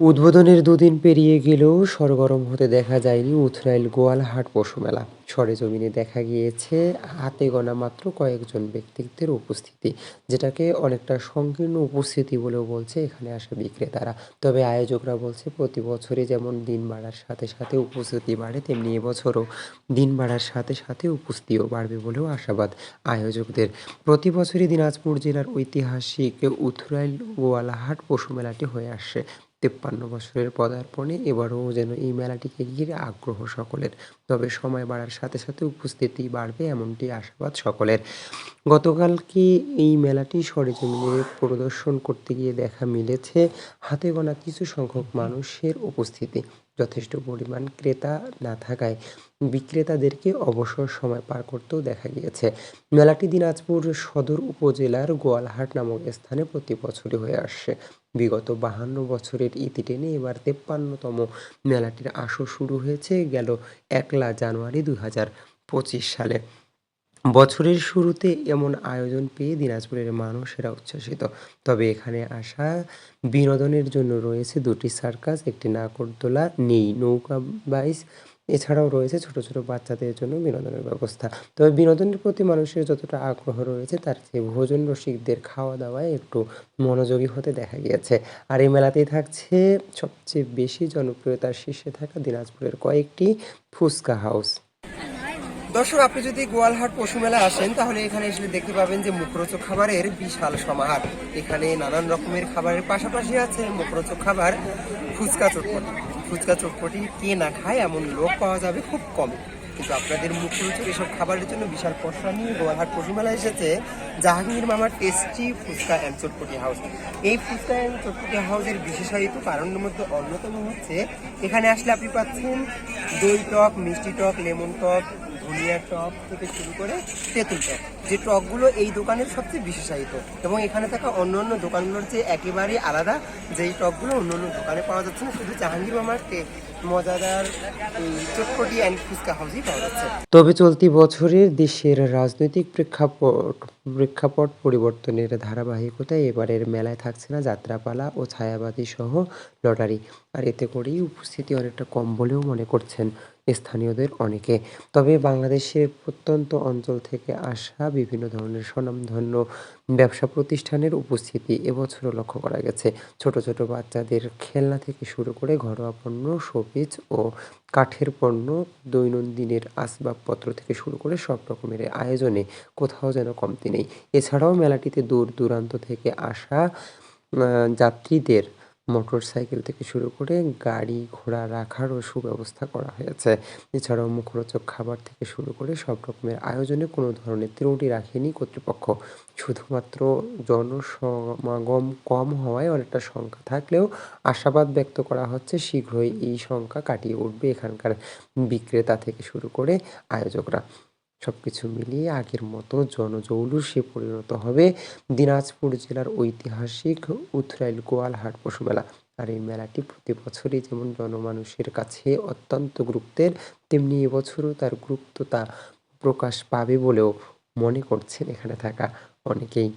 উদ্বোধনের দুদিন পেরিয়ে গেলেও সরগরম হতে দেখা যায়নি উথরাইল গোয়ালহাট পশু মেলা। সরেজমিনে দেখা গিয়েছে হাতে গোনা মাত্র কয়েকজন ব্যক্তিত্বের উপস্থিতি, যেটাকে অনেকটা সংকীর্ণ উপস্থিতি বলেও বলছে এখানে আসা বিক্রেতারা। তবে আয়োজকরা বলছে প্রতি বছরই যেমন দিন বাড়ার সাথে সাথে উপস্থিতি বাড়ে, তেমনি এবছরও দিন বাড়ার সাথে সাথে উপস্থিতিও বাড়বে বলেও আশাবাদ আয়োজকদের। প্রতি বছরই দিনাজপুর জেলার ঐতিহাসিক উথরাইল গোয়ালাহাট পশু মেলাটি হয়ে আসছে তেপ্পান্ন বছরের পদার্পণে এবারও যেন এই মেলাটিকে ঘিরে আগ্রহ সকলের। তবে সময় বাড়ার সাথে সাথে উপস্থিতি বাড়বে এমনটি আশাবাদ সকলের। গতকালকে এই মেলাটি সরেজমিনে প্রদর্শন করতে গিয়ে দেখা মিলেছে হাতে গোনা কিছু সংখ্যক মানুষের উপস্থিতি। যথেষ্ট পরিমাণ ক্রেতা না থাকায় বিক্রেতাদেরকে অবসর সময় পার করতেও দেখা গিয়েছে। মেলাটি দিনাজপুর সদর উপজেলার গোয়ালহাট নামক স্থানে প্রতি বছরই হয়ে আসছে। বিগত বাহান্ন বছরের ইতি টেনে এবার তেপ্পান্নতম মেলাটির আসর শুরু হয়েছে, গেল একলা জানুয়ারি দুই হাজার পঁচিশ সালে। বছরের শুরুতে এমন আয়োজন পেয়ে দিনাজপুরের মানুষেরা উচ্ছ্বসিত। তবে এখানে আসা বিনোদনের জন্য রয়েছে দুটি সার্কাস, একটি নাগরদোলা, নেই নৌকা, বাইস। এছাড়াও রয়েছে ছোট ছোট বাচ্চাদের জন্য বিনোদনের ব্যবস্থা। তবে বিনোদনের প্রতি মানুষের যতটা আগ্রহ রয়েছে, তার চেয়ে ভোজন রসিকদের খাওয়া দাওয়ায় একটু মনোযোগী হতে দেখা গিয়েছে। আর এই মেলাতেই থাকছে সবচেয়ে বেশি জনপ্রিয়তার শীর্ষে থাকা দিনাজপুরের কয়েকটি ফুচকা হাউস। দর্শক, আপনি যদি গোয়ালহাট পশু মেলা আসেন, তাহলে এখানে এসে দেখতে পাবেন যে মুখরোচক খাবারের বিশাল সমাহার। এখানে নানান রকমের খাবারের পাশাপাশি আছে মুখরোচক খাবার, ফুচকা চটপটি। ফুচকা চটপটি কে না খায় এমন লোক পাওয়া যাবে খুব কম। কিন্তু আপনাদের মুখরোচক এসব খাবারের জন্য বিশাল পশা নিয়ে গোয়ালহাট পশু মেলা এসেছে জাহাঙ্গীর মামার tasty fuchka and chotpoti house. এই ফুচকা অ্যান্ড চটপটি হাউসের বিশেষায়িত কারণের মধ্যে অন্যতম হচ্ছে, এখানে আসলে আপনি পাচ্ছেন দই টক, মিষ্টি টক, লেমন টক ধনিয়া টক থেকে শুরু করে তেঁতুল টক, যে টকগুলো এই দোকানের সবচেয়ে বিশেষায়িত। এবং এখানে থাকা অন্য অন্য দোকানগুলোর চেয়ে একেবারেই আলাদা যেই টকগুলো অন্য অন্য দোকানে পাওয়া যাচ্ছে না, শুধু জাহাঙ্গীর মামার মজাদার চটপটি অ্যান্ড পাওয়া যাচ্ছে। তবে চলতি বছরের দেশের রাজনৈতিক প্রেক্ষাপট প্রেক্ষাপট পরিবর্তনের ধারাবাহিকতায় এবারের মেলায় থাকছে না যাত্রাপালা ও ছায়াবাতি সহ লটারি। আর এতে করেই উপস্থিতি অনেকটা কম বলেও মনে করছেন স্থানীয়দের অনেকে। তবে বাংলাদেশের প্রত্যন্ত অঞ্চল থেকে আসা বিভিন্ন ধরনের স্বনামধন্য ব্যবসা প্রতিষ্ঠানের উপস্থিতি এবছরও লক্ষ্য করা গেছে। ছোট ছোট বাচ্চাদের খেলনা থেকে শুরু করে ঘরোয়া পণ্য, শোপিস ও কাঠের পণ্য, দৈনন্দিনের আসবাবপত্র থেকে শুরু করে সব রকমের আয়োজনে কোথাও যেন কমতি নেই। এছাড়াও মেলাটিতে দূর দূরান্ত থেকে আসা যাত্রীদের মোটরসাইকেল থেকে শুরু করে গাড়ি ঘোড়া রাখারও সুব্যবস্থা করা হয়েছে। এছাড়াও মুখরোচক খাবার থেকে শুরু করে সব রকমের আয়োজনে কোনো ধরনের ত্রুটি রাখেনি কর্তৃপক্ষ। শুধুমাত্র জনসমাগম কম হওয়ায় অনেকটা সংখ্যা থাকলেও আশাবাদ ব্যক্ত করা হচ্ছে শীঘ্রই এই সংখ্যা কাটিয়ে উঠবে এখানকার বিক্রেতা থেকে শুরু করে আয়োজকরা। সবকিছু মিলিয়ে আগের মতো জনজৌলুসে পরিণত হবে দিনাজপুর জেলার ঐতিহাসিক উথরাইল গোয়ালহাট পশু মেলা আর এই মেলাটি প্রতি বছরই যেমন জনমানুষের কাছে অত্যন্ত গুরুত্বের, তেমনি এবছরও তার গুরুত্বতা প্রকাশ পাবে বলেও মনে করছেন এখানে থাকা অনেকেই।